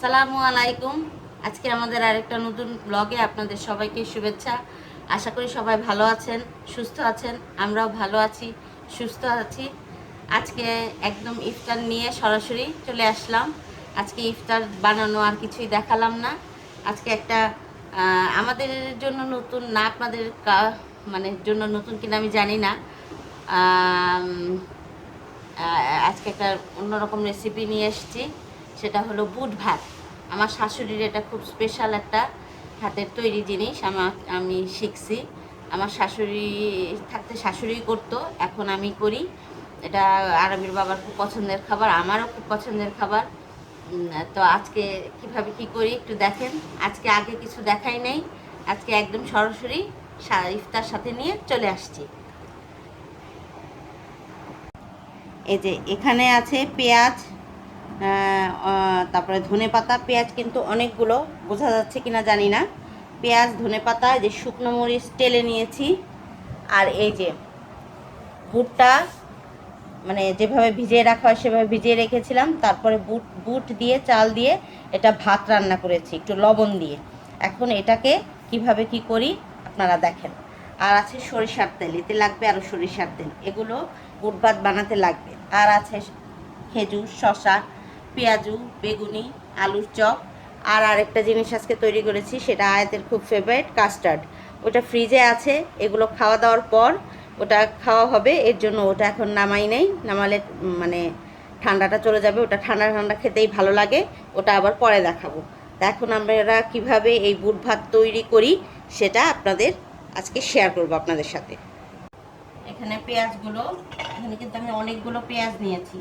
আসসালামু আলাইকুম। আজকে আমাদের আরেকটা নতুন ব্লগে আপনাদের সবাইকে শুভেচ্ছা। আশা করি সবাই ভালো আছেন, সুস্থ আছেন, আমরাও ভালো আছি, সুস্থ আছি। আজকে একদম ইফতার নিয়ে সরাসরি চলে আসলাম। আজকে ইফতার বানানো আর কিছুই দেখালাম না। আজকে একটা আমাদের জন্য নতুন না, আপনাদের মানে জন্য নতুন কিনা আমি জানি না। আজকে একটা অন্যরকম রেসিপি নিয়ে এসেছি। সেটা হলো বুট ভাত। আমার শাশুড়ির এটা খুব স্পেশাল একটা হাতের তৈরি জিনিস আমার আমি শিখছি। আমার শাশুড়ি থাকতে শাশুড়ি করতো, এখন আমি করি। এটা আরবির বাবার খুব পছন্দের খাবার, আমারও খুব পছন্দের খাবার। তো আজকে কীভাবে কি করি একটু দেখেন। আজকে আগে কিছু দেখাই নেই। আজকে একদম সরাসরি ইফতার সাথে নিয়ে চলে আসছি। এই যে এখানে আছে পেঁয়াজ তারপরে ধনে পাতা, পেঁয়াজ কিন্তু অনেকগুলো, বোঝা যাচ্ছে কিনা জানি না। পেঁয়াজ, ধনে পাতা যে শুকনো মরিচ টেলে নিয়েছি। আর এই যে বুটটা মানে যেভাবে ভিজিয়ে রাখা হয় সেভাবে ভিজিয়ে রেখেছিলাম। তারপরে বুট বুট দিয়ে, চাল দিয়ে এটা ভাত রান্না করেছি, একটু লবণ দিয়ে। এখন এটাকে কীভাবে কি করি আপনারা দেখেন। আর আছে সরিষার তেল, এতে লাগবে আরও সরিষার তেল। এগুলো বুট ভাত বানাতে লাগবে। আর আছে খেজুর শশা পেঁয়াজু, বেগুনি, আলুর চপ আর আরেকটা জিনিস আজকে তৈরি করেছি, সেটা আয়াতের খুব ফেভারিট কাস্টার্ড ওটা ফ্রিজে আছে, এগুলো খাওয়া দাওয়ার পর ওটা খাওয়া হবে, এর জন্য ওটা এখন নামাই নেই, নামালে মানে ঠান্ডাটা চলে যাবে, ওটা ঠান্ডা ঠান্ডা খেতেই ভালো লাগে, ওটা আবার পরে দেখাবো। এখন আমরা কীভাবে এই বুট ভাত তৈরি করি, সেটা আপনাদের আজকে শেয়ার করব আপনাদের সাথে। এখানে পেঁয়াজগুলো, এখানে কিন্তু আমি অনেকগুলো পেঁয়াজ নিয়েছি।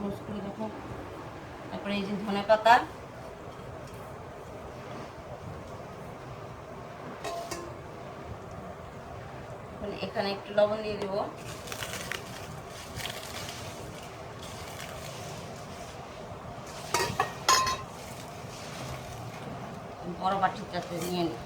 ক্লোজ করে দেখো। তারপরে এই যে ধনে পাতা। এখানে একটু লবণ দিয়ে দেবো। বড় বাটিটাতে নিয়ে নিই।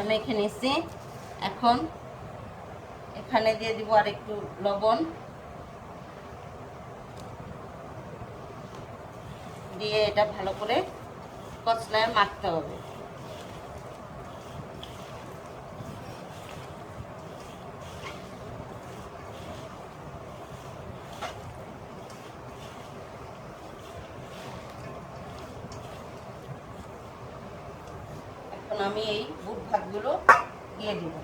এটা মেখে নিচ্ছি এখন এখানে দিয়ে দিব আর একটু লবণ। দিয়ে এটা ভালো করে কচলায় মাখতে হবে এখন আমি এই বুট ভাতগুলো দিয়ে দিব।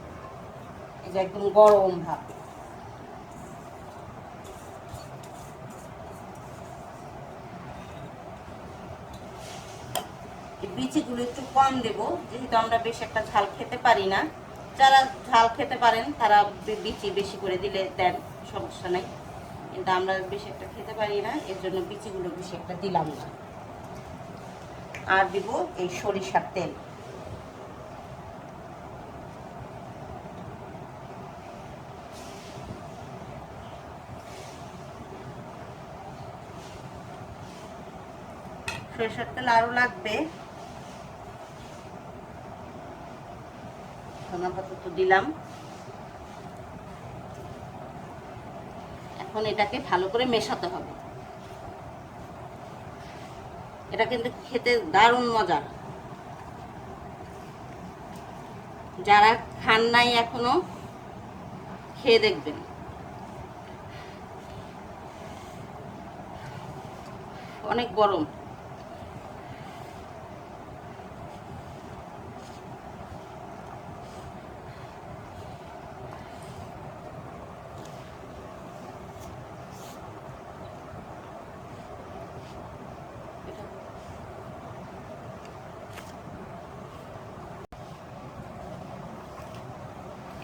এই যে একদম গরম ভাত। বিচিগুলো একটু কম দেব, যেহেতু আমরা বেশ একটা ঝাল খেতে পারি না। যারা ঝাল খেতে পারেন, তারা বিচি বেশি করে দিলে দেন, সমস্যা নেই। কিন্তু আমরা বেশি একটা খেতে পারি না, এর জন্য বিচিগুলো বেশি একটা দিলাম না। আর দিব এই সরিষার তেল। সরিষার তেল আরও লাগবে। ধনা তো দিলাম। এখন এটাকে ভালো করে মেশাতে হবে। এটা কিন্তু খেতে দারুণ মজার। যারা খান নাই এখনও, খেয়ে দেখবেন। অনেক গরম।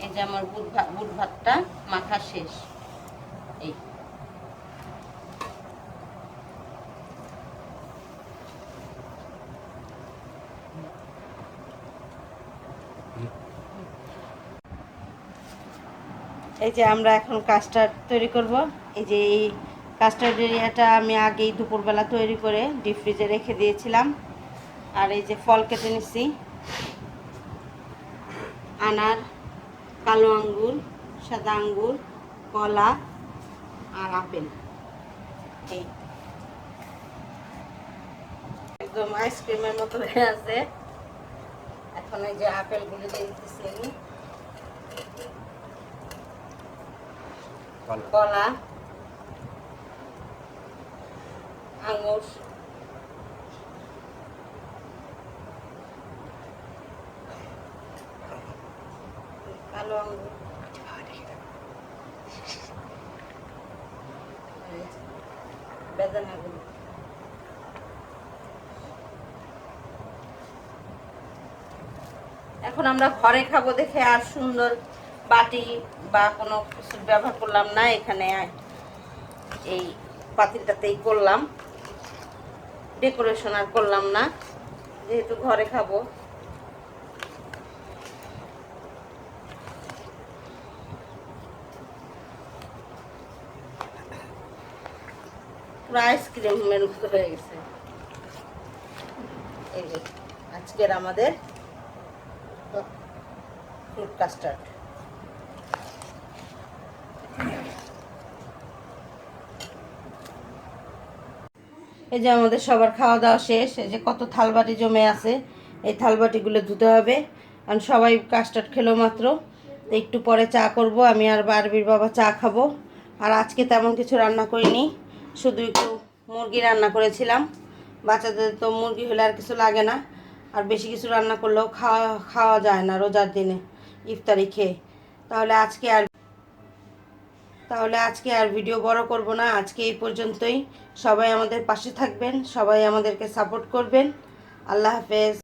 এই যে আমার বুট ভাত বুট ভাতটা মাখা শেষ। এই। এই যে আমরা এখন কাস্টার্ড তৈরি করব। এই যে এই কাস্টার্ড এরিয়াটা আমি আগেই দুপুরবেলা তৈরি করে ডিপ ফ্রিজে রেখে দিয়েছিলাম। আর এই যে ফল কেটে নিচ্ছি আনার কালো আঙ্গুর সাদা আঙ্গুর কলা আর আপেল। এই। একদম আইসক্রিমের মতো হয়ে আছে। এখন এই যে আপেলগুলো দিয়ে দিতেছি আমি। কলা আঙুর আঙুর বেদানাগুলো এখন আমরা ঘরে খাব দেখে আর সুন্দর বাটি বা কোনো কিছু ব্যবহার করলাম না, এখানে এই পাতিলটাতেই করলাম। ডেকোরেশন আর করলাম না, যেহেতু ঘরে খাব। হয়ে গেছে। এই যে, আজকের আমাদের কাস্টার্ড এই যে আমাদের সবার খাওয়া দাওয়া শেষ, এই যে কত থালবাটি জমে আছে, এই থালবাটিগুলো ধুতে হবে। কারণ সবাই কাস্টার্ড খেলো মাত্র। একটু পরে চা করব, আমি আর বারবির বাবা চা খাব। আর আজকে তেমন কিছু রান্না করিনি। শুধু একটু মুরগি রান্না করেছিলাম। বাচ্চাদের তো মুরগি হলে আর কিছু লাগে না। আর বেশি কিছু রান্না করলেও খাওয়া খাওয়া যায় না রোজার দিনে, ইফতারি খেয়ে। তাহলে আজকে আর, তাহলে আজকে আর ভিডিও বড় করব না। আজকে এই পর্যন্তই। সবাই আমাদের পাশে থাকবেন, সবাই আমাদেরকে সাপোর্ট করবেন। আল্লাহ হাফেজ।